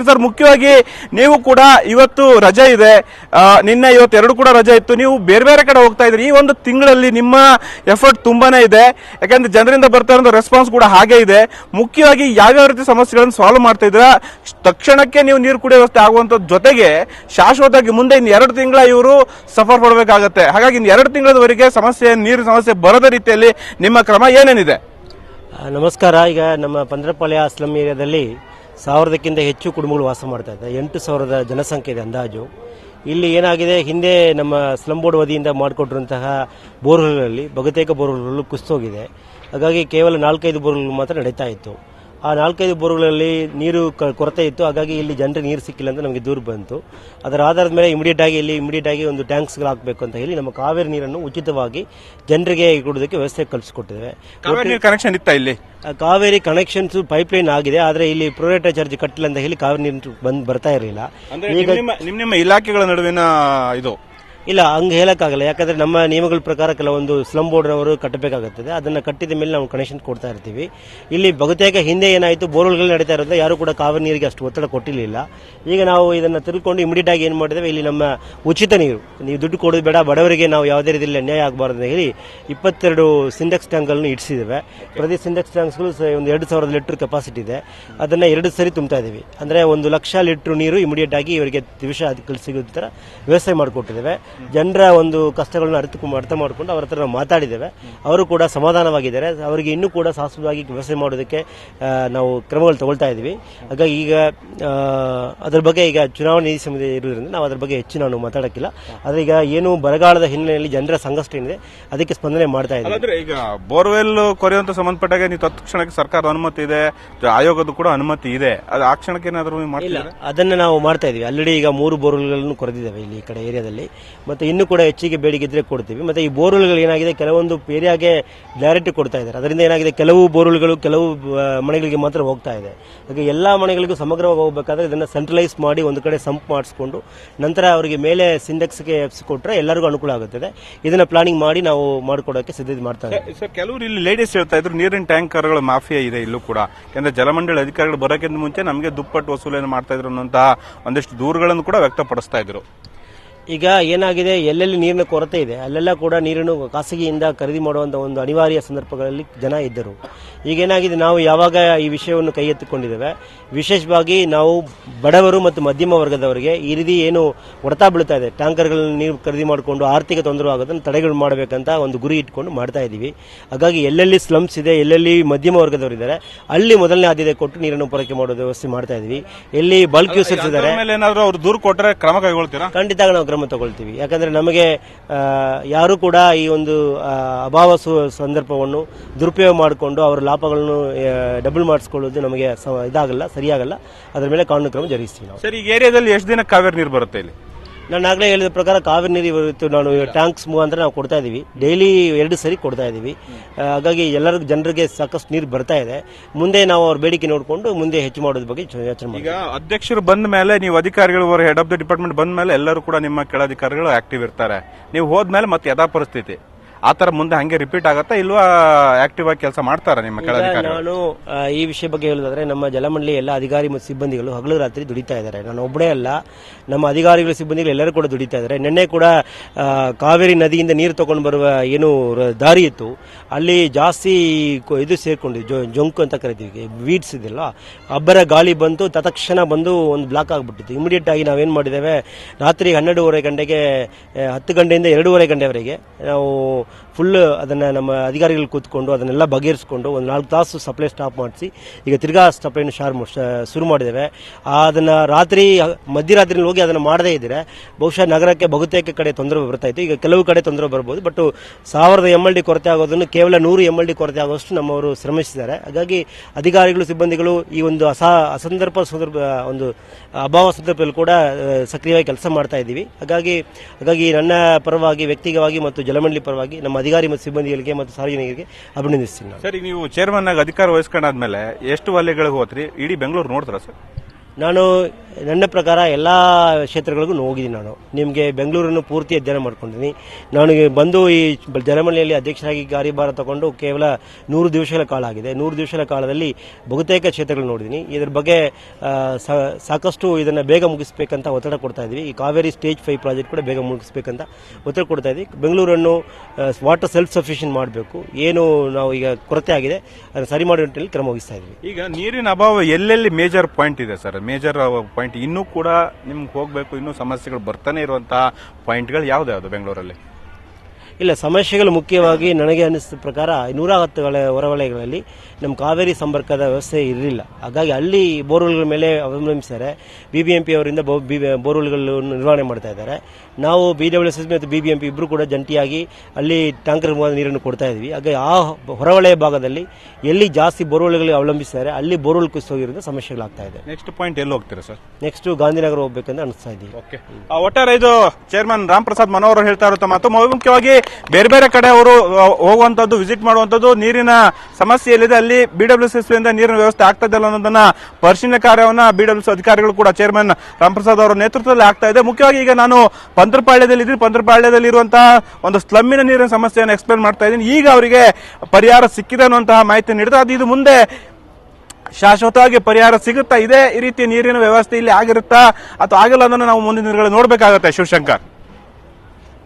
Sir ಮುಖ್ಯವಾಗಿ ನೀವು ಕೂಡ ಇವತ್ತು ರಜೆ ಇದೆ. ನಿನ್ನೆ ಇವತ್ತು ಎರಡು ಕೂಡ ರಜೆ ಇತ್ತು. ನೀವು ಬೇರೆ ಬೇರೆ ಕಡೆ ಹೋಗ್ತಾ ಇದ್ರಿ ಈ ಒಂದು ತಿಂಗಳಲ್ಲಿ ನಿಮ್ಮ ಎಫರ್ಟ್ ತುಂಬಾನೇ ಇದೆ. ಯಾಕಂದ್ರೆ ಜನರಿಂದ ಬರ್ತಾ ಇರೋ ರೆಸ್ಪಾನ್ಸ್ ಕೂಡ ಹಾಗೆ ಇದೆ. ಮುಖ್ಯವಾಗಿ ಯಾವ್ಯಾವ ರೀತಿ ಸಮಸ್ಯೆಗಳನ್ನು ಸಾಲ್ವ್ ಮಾಡ್ತಾ ಇದ್ರ ತಕ್ಷಣಕ್ಕೆ ನೀವು ನೀರು ಕುಡಿಯೋ ವ್ಯವಸ್ಥೆ ಆಗುವಂತ ಜೊತೆಗೆ ಶಾಶ್ವತವಾಗಿ ಮುಂದೆ ಇನ್ನು ಎರಡು ತಿಂಗಳ ಇವರು ಸಫರ್ ಪಡಬೇಕಾಗತ್ತೆ. ಹಾಗಾಗಿ ಇನ್ನು ಎರಡು ತಿಂಗಳವರೆಗೆ ಸಮಸ್ಯೆ ನೀರು ಸಮಸ್ಯೆ ಬರದ ರೀತಿಯಲ್ಲಿ ನಿಮ್ಮ ಕ್ರಮ ಏನೇನಿದೆ? ನಮಸ್ಕಾರ. ಈಗ ನಮ್ಮ ಪಂದ್ರಪಾಳ್ಯ ಅಸ್ಲಂ ಏರಿಯಾದಲ್ಲಿ ಸಾವಿರದಕ್ಕಿಂತ ಹೆಚ್ಚು ಕುಟುಂಬಗಳು ವಾಸ ಮಾಡ್ತಾ ಇದ್ದಾರೆ. ಎಂಟು ಸಾವಿರದ ಜನಸಂಖ್ಯೆ ಇದೆ ಅಂದಾಜು. ಇಲ್ಲಿ ಏನಾಗಿದೆ? ಹಿಂದೆ ನಮ್ಮ ಸ್ಲಂ ಬೋರ್ಡ್ ವತಿಯಿಂದ ಮಾಡಿಕೊಟ್ಟಿರುವಂತಹ ಬೋರ್ವೆಲ್ಗಳಲ್ಲಿ ಬಹುತೇಕ ಬೋರ್ವೆಲ್ಗಳು ಕುಸ್ತೋಗಿದೆ ಹಾಗಾಗಿ ಕೇವಲ ನಾಲ್ಕೈದು ಬೋರ್ವೆಲ್ ಮಾತ್ರ ನಡೀತಾ ಇತ್ತು. ಆ ನಾಲ್ಕೈದು ಬೋರ್ಗಳಲ್ಲಿ ನೀರು ಕೊರತೆ ಇತ್ತು. ಹಾಗಾಗಿ ಇಲ್ಲಿ ಜನರಿಗೆ ನೀರು ಸಿಕ್ಕಿಲ್ಲ ಅಂತ ನಮಗೆ ದೂರು ಬಂತು. ಅದರ ಆಧಾರದ ಮೇಲೆ ಇಮಿಡಿಯೇಟ್ ಆಗಿ ಇಲ್ಲಿ ಇಮಿಡಿಯೇಟ್ ಆಗಿ ಒಂದು ಟ್ಯಾಂಕ್ಸ್ಗಳು ಹಾಕಬೇಕು ಅಂತ ಹೇಳಿ ನಮ್ಮ ಕಾವೇರಿ ನೀರನ್ನು ಉಚಿತವಾಗಿ ಜನರಿಗೆ ಕೊಡೋದಕ್ಕೆ ವ್ಯವಸ್ಥೆ ಕಲ್ಪಿಸಿಕೊಟ್ಟಿದ್ದೇವೆ. ಕನೆಕ್ಷನ್ ಇತ್ತ ಇಲ್ಲಿ? ಕಾವೇರಿ ಕನೆಕ್ಷನ್ಸ್ ಪೈಪ್ ಲೈನ್ ಆಗಿದೆ. ಆದರೆ ಇಲ್ಲಿ ಪ್ರೊರೇಟರ್ ಚಾರ್ಜ್ ಕಟ್ಟಿಲ್ಲ ಅಂತ ಹೇಳಿ ಕಾವೇರಿ ನೀರು ಬಂದು ಬರ್ತಾ ಇರಲಿಲ್ಲ. ನಿಮ್ಮ ಇಲಾಖೆಗಳ ನಡುವಿನ ಇದು? ಇಲ್ಲ, ಹಂಗೆ ಹೇಳೋಕ್ಕಾಗಲ್ಲ. ಯಾಕಂದ್ರೆ ನಮ್ಮ ನಿಯಮಗಳ ಪ್ರಕಾರ ಕೆಲವೊಂದು ಸ್ಲಮ್ ಬೋರ್ಡ್ನವರು ಕಟ್ಟಬೇಕಾಗುತ್ತದೆ. ಅದನ್ನ ಕಟ್ಟಿದ ಮೇಲೆ ನಾವು ಕನೆಕ್ಷನ್ ಕೊಡ್ತಾ ಇರ್ತೀವಿ. ಇಲ್ಲಿ ಬಹುತೇಕ ಹಿಂದೆ ಏನಾಯಿತು ಬೋರ್ವೆಲ್ಗಳು ನಡೀತಾ ಇರೋದ್ರೆ ಯಾರು ಕೂಡ ಕಾವೇರಿ ನೀರಿಗೆ ಅಷ್ಟು ಒತ್ತಡ ಕೊಟ್ಟಿರಲಿಲ್ಲ. ಈಗ ನಾವು ಇದನ್ನ ತಿಳ್ಕೊಂಡು ಇಮಿಡಿಯೇಟ್ ಆಗಿ ಏನು ಮಾಡಿದ್ದೇವೆ, ಇಲ್ಲಿ ನಮ್ಮ ಉಚಿತ ನೀರು. ನೀವು ದುಡ್ಡು ಕೊಡೋದು ಬೇಡ, ಬಡವರಿಗೆ ನಾವು ಯಾವುದೇ ರೀತಿಯಲ್ಲಿ ಅನ್ಯಾಯ ಆಗಬಾರ್ದು ಅಂತ ಹೇಳಿ ಇಪ್ಪತ್ತೆರಡು ಸಿಂಡೆಕ್ಸ್ ಟ್ಯಾಂಕ್ಗಳನ್ನು ಇಡಿಸಿದ್ದೇವೆ. ಪ್ರತಿ ಸಿಂಡೆಕ್ಸ್ ಟ್ಯಾಂಕ್ಸ್ಗಳು ಒಂದು ಎರಡು ಸಾವಿರದ ಲೀಟರ್ ಕೆಪಾಸಿಟಿ ಇದೆ. ಅದನ್ನ ಎರಡು ಸರಿ ತುಂಬ್ತಾ ಇದ್ದೀವಿ. ಅಂದ್ರೆ ಒಂದು ಲಕ್ಷ ಲೀಟರ್ ನೀರು ಇಮಿಡಿಯೇಟ್ ಆಗಿ ಇವರಿಗೆ ದಿವಸ ಸಿಗೋ ತರ ವ್ಯವಸ್ಥೆ ಮಾಡಿಕೊಟ್ಟಿದ್ದೇವೆ. ಜನರ ಒಂದು ಕಷ್ಟಗಳನ್ನ ಅರ್ಥ ಅರ್ಥ ಮಾಡಿಕೊಂಡು ಅವರ ಹತ್ರ ನಾವು ಮಾತಾಡಿದ್ದೇವೆ. ಅವರು ಕೂಡ ಸಮಾಧಾನವಾಗಿದ್ದಾರೆ. ಅವರಿಗೆ ಇನ್ನೂ ಕೂಡ ಶಾಶ್ವತವಾಗಿ ವ್ಯವಸ್ಥೆ ಮಾಡೋದಕ್ಕೆ ನಾವು ಕ್ರಮಗಳು ತಗೊಳ್ತಾ ಇದ್ದೀವಿ. ಹಾಗಾಗಿ ಈಗ ಅದ್ರ ಬಗ್ಗೆ ಈಗ ಚುನಾವಣೆ ನೀತಿ ಸಮಿತಿ ಇರೋದ್ರಿಂದ ನಾವು ಅದ್ರ ಬಗ್ಗೆ ಹೆಚ್ಚು ನಾನು ಮಾತಾಡೋಕ್ಕಿಲ್ಲ. ಆದರೆ ಈಗ ಏನು ಬರಗಾಲದ ಹಿನ್ನೆಲೆಯಲ್ಲಿ ಜನರ ಸಂಘಷ್ಟ ಏನಿದೆ ಅದಕ್ಕೆ ಸ್ಪಂದನೆ ಮಾಡ್ತಾ ಇದ್ದೀವಿ. ಈಗ ಬೋರ್ವೆಲ್ ಕೊರೆಯುವಂತ ಸಂಬಂಧಪಟ್ಟಾಗ ನೀವು ತತ್ಕ್ಷಣಕ್ಕೆ ಸರ್ಕಾರದ ಅನುಮತಿ ಇದೆ ಆಯೋಗದ ಕೂಡ ಅನುಮತಿ ಇದೆ. ಅದು ಆ ಕ್ಷಣಕ್ಕೆ ಏನಾದರೂ ಅದನ್ನ ನಾವು ಮಾಡ್ತಾ ಇದೀವಿ ಆಲ್ರೆಡಿ ಈಗ ಮೂರು ಬೋರ್ವೆಲ್ಗಳನ್ನು ಕೊರೆದಿದ್ದೇವೆ ಇಲ್ಲಿ ಈ ಕಡೆ ಏರಿಯಾದಲ್ಲಿ. ಮತ್ತೆ ಇನ್ನೂ ಕೂಡ ಹೆಚ್ಚಿಗೆ ಬೇಡಿಕೆ ಇದ್ರೆ ಕೊಡ್ತೀವಿ. ಮತ್ತೆ ಈ ಬೋರ್ವೆಲ್ಗಳು ಏನಾಗಿದೆ, ಕೆಲವೊಂದು ಏರಿಯಾಗೆ ಡೈರೆಕ್ಟ್ ಕೊಡ್ತಾ ಇದ್ದಾರೆ. ಅದರಿಂದ ಏನಾಗಿದೆ, ಕೆಲವು ಬೋರ್ವೆಲ್ಗಳು, ಕೆಲವು ಮನೆಗಳಿಗೆ ಮಾತ್ರ ಹೋಗ್ತಾ ಇದೆ. ಹಾಗೆ ಎಲ್ಲ ಮನೆಗಳಿಗೂ ಸಮಗ್ರವಾಗಿ ಹೋಗಬೇಕಾದ್ರೆ ಇದನ್ನು ಸೆಂಟ್ರಲೈಸ್ ಮಾಡಿ ಒಂದು ಕಡೆ ಸಂಪ್ ಮಾಡಿಸ್ಕೊಂಡು, ನಂತರ ಅವರಿಗೆ ಮೇಲೆ ಸಿಂಡೆಕ್ಸ್ಗೆ ಕೊಟ್ಟರೆ ಎಲ್ಲರಿಗೂ ಅನುಕೂಲ ಆಗುತ್ತದೆ. ಇದನ್ನು ಪ್ಲಾನಿಂಗ್ ಮಾಡಿ ನಾವು ಮಾಡಿಕೊಡೋಕೆ ಸಿದ್ಧತೆ ಮಾಡ್ತಾ ಇದ್ದೀವಿ. ಕೆಲವರು ಇಲ್ಲಿ ಲೇಡೀಸ್ ಹೇಳ್ತಾ ಇದ್ರು, ನೀರಿನ ಟ್ಯಾಂಕರ್ಗಳ ಮಾಫಿಯಾ ಇದೆ ಇಲ್ಲೂ ಕೂಡ. ಯಾಕಂದ್ರೆ ಜಲಮಂಡಳಿ ಅಧಿಕಾರಿಗಳು ಬರೋಕ್ಕಿಂತ ಮುಂಚೆ ನಮಗೆ ದುಪ್ಪಟ್ಟು ವಸೂಲಿಯನ್ನು ಮಾಡ್ತಾ ಇದ್ರು ಅನ್ನೋಂತಹ ಒಂದಿಷ್ಟು ದೂರುಗಳನ್ನು ಕೂಡ ವ್ಯಕ್ತಪಡಿಸ್ತಾ ಇದ್ರು. ಈಗ ಏನಾಗಿದೆ ಎಲ್ಲೆಲ್ಲಿ ನೀರಿನ ಕೊರತೆ ಇದೆ ಅಲ್ಲೆಲ್ಲ ಕೂಡ ನೀರನ್ನು ಖಾಸಗಿಯಿಂದ ಖರೀದಿ ಮಾಡುವಂತ ಒಂದು ಅನಿವಾರ್ಯ ಸಂದರ್ಭಗಳಲ್ಲಿ ಜನ ಇದ್ದರು. ಈಗ ಏನಾಗಿದೆ ನಾವು ಯಾವಾಗ ಈ ವಿಷಯವನ್ನು ಕೈ ಎತ್ತಿಕೊಂಡಿದ್ದೇವೆ ವಿಶೇಷವಾಗಿ ನಾವು ಬಡವರು ಮತ್ತು ಮಧ್ಯಮ ವರ್ಗದವರಿಗೆ ಈ ರೀತಿ ಏನು ಹೊಡೆತ ಬೀಳ್ತಾ ಇದೆ ಟ್ಯಾಂಕರ್ಗಳನ್ನು ನೀರು ಖರೀದಿ ಮಾಡಿಕೊಂಡು ಆರ್ಥಿಕ ತೊಂದರೆ ಆಗೋದನ್ನು ತಡೆಗಳು ಮಾಡಬೇಕಂತ ಒಂದು ಗುರಿ ಇಟ್ಕೊಂಡು ಮಾಡ್ತಾ ಇದ್ದೀವಿ. ಹಾಗಾಗಿ ಎಲ್ಲೆಲ್ಲಿ ಸ್ಲಮ್ಸ್ ಇದೆ ಎಲ್ಲೆಲ್ಲಿ ಮಧ್ಯಮ ವರ್ಗದವರಿದ್ದಾರೆ ಅಲ್ಲಿ ಮೊದಲನೇ ಆದ್ಯತೆ ಕೊಟ್ಟು ನೀರನ್ನು ಪೂರೈಕೆ ಮಾಡೋ ವ್ಯವಸ್ಥೆ ಮಾಡ್ತಾ ಇದ್ದೀವಿ. ಎಲ್ಲಿ ಬಲ್ಕ್ ಯೂಸರ್ಸ್ ಇದ್ದಾರೆ ದೂರು ಕೊಟ್ಟರೆ ಕ್ರಮ ಕೈಗೊಳ್ತೀರಾ? ಖಂಡಿತ ನಾವು ಕ್ರಮ ತಗೊಳ್ತೀವಿ. ಯಾಕಂದ್ರೆ ನಮಗೆ ಯಾರೂ ಕೂಡ ಈ ಒಂದು ಅಭಾವ ಸಂದರ್ಭವನ್ನು ದುರುಪಯೋಗ ಮಾಡಿಕೊಂಡು ಅವರ ಲಾಭಗಳನ್ನು ಡಬಲ್ ಮಾಡಿಸ್ಕೊಳ್ಳೋದು ನಮಗೆ ಇದಾಗಲ್ಲ, ಸರಿಯಾಗಲ್ಲ. ಅದರ ಮೇಲೆ ಕಾನೂನು ಕ್ರಮ ಜರುಗಿಸ್ತೀವಿ ನಾವು. ಸರ್, ಈ ಏರಿಯಾದಲ್ಲಿ ಎಷ್ಟು ದಿನ ಕಾವೇರಿ ನೀರು ಬರುತ್ತೆ ಇಲ್ಲಿ? ನಾನು ಆಗಲೇ ಹೇಳಿದ ಪ್ರಕಾರ ಕಾವೇರಿ ನೀರು ಇವತ್ತು ನಾನು ಟ್ಯಾಂಕ್ಸ್ ಮುಖಾಂತರ ನಾವು ಕೊಡ್ತಾ ಇದೀವಿ ಡೈಲಿ ಎರಡು ಸರಿ ಕೊಡ್ತಾ ಇದೀವಿ ಹಾಗಾಗಿ ಎಲ್ಲರಿಗೂ ಜನರಿಗೆ ಸಾಕಷ್ಟು ನೀರು ಬರ್ತಾ ಇದೆ. ಮುಂದೆ ನಾವು ಅವ್ರ ಬೇಡಿಕೆ ನೋಡಿಕೊಂಡು ಮುಂದೆ ಹೆಚ್ಚು ಮಾಡೋದ್ರ ಬಗ್ಗೆ ಯೋಚನೆ ಈಗ ಅಧ್ಯಕ್ಷರು ಬಂದ ಮೇಲೆ ನೀವು ಅಧಿಕಾರಿಗಳು ಹೆಡ್ ಆಫ್ ದ ಡಿಪಾರ್ಟ್ಮೆಂಟ್ ಬಂದ ಮೇಲೆ ಎಲ್ಲರೂ ಕೂಡ ನಿಮ್ಮ ಕೆಳ ಅಧಿಕಾರಿಗಳು ಆಕ್ಟಿವ್ ಇರ್ತಾರೆ. ನೀವು ಹೋದ್ಮೇಲೆ ಮತ್ತೆ ಯಥಾ ಪರಿಸ್ಥಿತಿ ಆ ತರ ಮುಂದೆ ಹಂಗೆ ರಿಪೀಟ್ ಆಗತ್ತಾ ಇಲ್ವಾ ಆಕ್ಟಿವ್ ಆಗಿ ಕೆಲಸ ಮಾಡ್ತಾರ ನಿಮ್ಮ ಈಗ ಕೆಳಧಿಕಾರಿಗಳು? ನಾನು ಆ, ಈ ವಿಷಯ ಬಗ್ಗೆ ಹೇಳೋದಾದ್ರೆ ನಮ್ಮ ಜಲಮಂಡಳಿ ಎಲ್ಲ ಅಧಿಕಾರಿ ಮತ್ತು ಸಿಬ್ಬಂದಿಗಳು ಹಗಲು ರಾತ್ರಿ ದುಡಿತಾ ಇದ್ದಾರೆ. ನಾನು ಒಬ್ಬನೇ ಅಲ್ಲ ನಮ್ಮ ಅಧಿಕಾರಿಗಳು ಸಿಬ್ಬಂದಿಗಳು ಎಲ್ಲರೂ ಕೂಡ ದುಡಿತಾ ಇದ್ದಾರೆ. ನಿನ್ನೆ ಕೂಡ ಆ, ಕಾವೇರಿ ನದಿಯಿಂದ ನೀರು ತಗೊಂಡು ಬರುವ ಏನು ರ- ದಾರಿ ಇತ್ತು. ಅಲ್ಲಿ ಜಾಸ್ತಿ ಕೊ- ಇದು ಸೇರ್ಕೊಂಡಿದೆ ಜೊ- ಜೊಂಕು ಅಂತ ಕರಿತೀವಿ ವೀಡ್ಸ್ ಇದೆಯಲ್ಲ ಅಬ್ಬರ ಗಾಳಿ ಬಂತು ತತ್ಕ್ಷಣ ಬಂದು ಒಂದು ಬ್ಲಾಕ್ ಆಗಿಬಿಟ್ಟಿತ್ತು. ಇಮಿಡಿಯೇಟ್ ಆಗಿ ನಾವೇನು ಮಾಡಿದ್ದೇವೆ ರಾತ್ರಿ ಹನ್ನೆರಡೂವರೆ ಗಂಟೆಗೆ ಆ, ಹತ್ತು ಗಂಟೆಯಿಂದ ಎರಡೂವರೆ ಗಂಟೆವರೆಗೆ ನಾವು ಫುಲ್ ಅದನ್ನು ನಮ್ಮ ಅಧಿಕಾರಿಗಳು ಕೂತ್ಕೊಂಡು ಅದನ್ನೆಲ್ಲ ಬಗೆಹರಿಸ್ಕೊಂಡು ಒಂದು ನಾಲ್ಕು ತಾಸು ಸಪ್ಲೈ ಸ್ಟಾಪ್ ಮಾಡಿಸಿ ಈಗ ತಿರ್ಗಾ ಸಪ್ಲೈನ ಶಾರ್ ಶುರು ಮಾಡಿದ್ದೇವೆ. ಅದನ್ನು ರಾತ್ರಿ ಮಧ್ಯರಾತ್ರಿ ಹೋಗಿ ಅದನ್ನು ಮಾಡದೇ ಇದ್ದರೆ ಬಹುಶಃ ನಗರಕ್ಕೆ ಬಹುತೇಕ ಕಡೆ ತೊಂದರೆ ಬರ್ತಾ ಇತ್ತು. ಈಗ ಕೆಲವು ಕಡೆ ತೊಂದರೆ ಬರ್ಬೋದು ಬಟ್ ಸಾವಿರದ ಎಂ ಎಲ್ ಡಿ ಕೊರತೆ ಆಗೋದನ್ನು ಕೇವಲ ನೂರು ಎಂ ಎಲ್ ಡಿ ಕೊರತೆ ಆಗೋಷ್ಟು ನಮ್ಮವರು ಶ್ರಮಿಸಿದ್ದಾರೆ. ಹಾಗಾಗಿ ಅಧಿಕಾರಿಗಳು, ಸಿಬ್ಬಂದಿಗಳು ಈ ಒಂದು ಅಸ, ಅಸಂದರ್ಭ ಸಂದರ್ಭ, ಒಂದು ಅಭಾವ ಸಂದರ್ಭದಲ್ಲಿ ಕೂಡ ಸಕ್ರಿಯವಾಗಿ ಕೆಲಸ ಮಾಡ್ತಾ ಇದ್ದೀವಿ. ಹಾಗಾಗಿ ಹಾಗಾಗಿ ನನ್ನ ಪರವಾಗಿ, ವ್ಯಕ್ತಿಗವಾಗಿ ಮತ್ತು ಜಲಮಂಡಳಿ ಪರವಾಗಿ ನಮ್ಮ ಅಧಿಕಾರಿ ಮತ್ತು ಸಿಬ್ಬಂದಿಗಳಿಗೆ ಮತ್ತು ಸಾರ್ವಜನಿಕರಿಗೆ ಅಭಿನಂದಿಸ್ತೀನಿ ನಾನು. ಸರ್ ಈಗ ನೀವು ಚೇರ್ಮನ್ ಆಗಿ ಅಧಿಕಾರ ವಹಿಸ್ಕೊಂಡಾದ್ಮೇಲೆ ಎಷ್ಟು ವಲಯಗಳಿಗೆ ಹೋತ್ರಿ ಇಡೀ ಬೆಂಗಳೂರು ನೋಡ್ತಾರ ಸರ್? ನಾನು ನನ್ನ ಪ್ರಕಾರ ಎಲ್ಲ ಕ್ಷೇತ್ರಗಳಿಗೂ ಹೋಗಿದ್ದೀನಿ ನಾನು. ನಿಮಗೆ ಬೆಂಗಳೂರನ್ನು ಪೂರ್ತಿ ಅಧ್ಯಯನ ಮಾಡ್ಕೊಂಡಿದ್ದೀನಿ. ನಾನು ಬಂದು ಈ ಜನಮನೆಯಲ್ಲಿ ಅಧ್ಯಕ್ಷರಾಗಿ ಕಾರ್ಯಭಾರ ತಗೊಂಡು ಕೇವಲ ನೂರು ದಿವಸಗಳ ಕಾಲ ಆಗಿದೆ. ನೂರು ದಿವಸಗಳ ಕಾಲದಲ್ಲಿ ಬಹುತೇಕ ಕ್ಷೇತ್ರಗಳು ನೋಡಿದ್ದೀನಿ. ಇದರ ಬಗ್ಗೆ ಸಾಕಷ್ಟು ಇದನ್ನು ಬೇಗ ಮುಗಿಸ್ಬೇಕಂತ ಒತ್ತಡ ಕೊಡ್ತಾ ಇದ್ವಿ ಈ ಕಾವೇರಿ ಸ್ಟೇಜ್ ಫೈವ್ ಪ್ರಾಜೆಕ್ಟ್ ಕೂಡ ಬೇಗ ಮುಗಿಸ್ಬೇಕಂತ ಒತ್ತಡ ಕೊಡ್ತಾ ಇದ್ವಿ ಬೆಂಗಳೂರನ್ನು ವಾಟರ್ ಸೆಲ್ಫ್ ಸಫಿಷಿಯೆಂಟ್ ಮಾಡಬೇಕು. ಏನು ನಾವು ಈಗ ಕೊರತೆ ಆಗಿದೆ, ಅದನ್ನು ಸರಿ ಮಾಡುವ ನಿಟ್ಟಿನಲ್ಲಿ ಕ್ರಮ ವಹಿಸ್ತಾ ಇದ್ವಿ ಈಗ ನೀರಿನ ಅಭಾವ ಎಲ್ಲೆಲ್ಲಿ ಮೇಜರ್ ಪಾಯಿಂಟ್ ಇದೆ ಸರ್? ಮೇಜರ್ ಇನ್ನೂ ಕೂಡ ನಿಮ್ಗೆ ಹೋಗಬೇಕು ಇನ್ನೂ ಸಮಸ್ಯೆಗಳು ಬರ್ತಾನೆ ಇರುವಂತಹ ಪಾಯಿಂಟ್ಗಳು ಯಾವ್ದು ಬೆಂಗಳೂರಲ್ಲಿ? ಇಲ್ಲ ಸಮಸ್ಯೆಗಳು ಮುಖ್ಯವಾಗಿ ನನಗೆ ಅನ್ನಿಸಿದ ಪ್ರಕಾರ ನೂರ ಹತ್ತು ಹೊರವಲಯಗಳಲ್ಲಿ ನಮ್ಮ ಕಾವೇರಿ ಸಂಪರ್ಕದ ವ್ಯವಸ್ಥೆ ಇರಲಿಲ್ಲ. ಹಾಗಾಗಿ ಅಲ್ಲಿ ಬೋರ್ವೆಲ್ಗಳ ಮೇಲೆ ಅವಲಂಬಿಸಿದ್ದಾರೆ. ಬಿ ಬಿ ಎಂ ಪಿ ಅವರಿಂದ ಬೋರ್ವೆಲ್ಗಳನ್ನು ನಿರ್ವಹಣೆ ಮಾಡ್ತಾ ಇದ್ದಾರೆ. ನಾವು ಬಿ ಡಬ್ಲ್ಯೂ ಎಸ್ ಎಸ್ ಮತ್ತು ಬಿ ಬಿ ಎಂ ಪಿ ಇಬ್ಬರು ಕೂಡ ಜಂಟಿಯಾಗಿ ಅಲ್ಲಿ ಟ್ಯಾಂಕರ್ ಮೂಲಕ ನೀರನ್ನು ಕೊಡ್ತಾ ಇದ್ವಿ. ಹಾಗೆ ಆ ಹೊರವಲಯ ಭಾಗದಲ್ಲಿ ಎಲ್ಲಿ ಜಾಸ್ತಿ ಬೋರ್ವೆಲ್ಗಳಿಗೆ ಅವಲಂಬಿಸಿದ್ದಾರೆ ಅಲ್ಲಿ ಬೋರ್ವೆಲ್ ಕುಸಿದೋಗಿರೋದ್ರಿಂದ ಸಮಸ್ಯೆಗಳಾಗ್ತಾ ಇದೆ. ನೆಕ್ಸ್ಟ್ ಪಾಯಿಂಟ್ ಎಲ್ಲಿ ಹೋಗ್ತೀರಾ ಸರ್? ನೆಕ್ಸ್ಟ್ ಗಾಂಧಿನಗರ ಹೋಗ್ಬೇಕಂತ ಅನಿಸ್ತಾ ಇದ್ದೀವಿ ಓಕೆ ಆ, ಒಟ್ಟಾರೆ ಇದು ಚೇರ್ಮನ್ ರಾಮ್ ಪ್ರಸಾದ್ ಮನೋಹರ್ ಹೇಳ್ತಾ ಇರೋ ಮಾತು ಮುಖ್ಯವಾಗಿ ಬೇರೆ ಬೇರೆ ಕಡೆ ಅವರು ಹೋಗುವಂತದ್ದು ವಿಸಿಟ್ ಮಾಡುವಂತದ್ದು, ನೀರಿನ ಸಮಸ್ಯೆ ಎಲ್ಲಿದೆ ಅಲ್ಲಿ ಬಿಡಬ್ಲ್ಯೂಎಸ್ ಇಂದ ನೀರಿನ ವ್ಯವಸ್ಥೆ ಆಗ್ತಾ ಇಲ್ಲ ಅನ್ನೋದನ್ನ ಪರಿಶೀಲನೆ ಕಾರ್ಯವನ್ನ ಬಿಡಬ್ಲ್ಯೂಎಸ್ ಅಧಿಕಾರಿಗಳು ಕೂಡ ಚೇರ್ಮನ್ ರಾಮ್ ಪ್ರಸಾದ್ ಅವರ ನೇತೃತ್ವದಲ್ಲಿ ಆಗ್ತಾ ಇದೆ. ಮುಖ್ಯವಾಗಿ ಈಗ ನಾನು ಪಂತ್ರಪಾಳ್ಯದಲ್ಲಿ ಇದ್ದೀನಿ. ಪಂತ್ರಪಾಳ್ಯದಲ್ಲಿ ಇರುವಂತಹ ಒಂದು ಸ್ಲಮ್ಮಿನ ನೀರಿನ ಸಮಸ್ಯೆಯನ್ನು ಎಕ್ಸ್ಪ್ಲೇನ್ ಮಾಡ್ತಾ ಇದ್ದೀನಿ. ಈಗ ಅವರಿಗೆ ಪರಿಹಾರ ಸಿಕ್ಕಿದೆ ಅನ್ನುವಂತಹ ಮಾಹಿತಿ ನೀಡಿದ್ರೆ ಅದು ಇದು ಮುಂದೆ ಶಾಶ್ವತವಾಗಿ ಪರಿಹಾರ ಸಿಗುತ್ತಾ ಇದೆ? ಈ ರೀತಿ ನೀರಿನ ವ್ಯವಸ್ಥೆ ಇಲ್ಲಿ ಆಗಿರುತ್ತಾ ಅಥವಾ ಆಗಿಲ್ಲ ಅನ್ನೋದನ್ನ ನಾವು ಮುಂದಿನ ದಿನಗಳಲ್ಲಿ ನೋಡಬೇಕಾಗುತ್ತೆ ಶಿವಶಂಕರ್.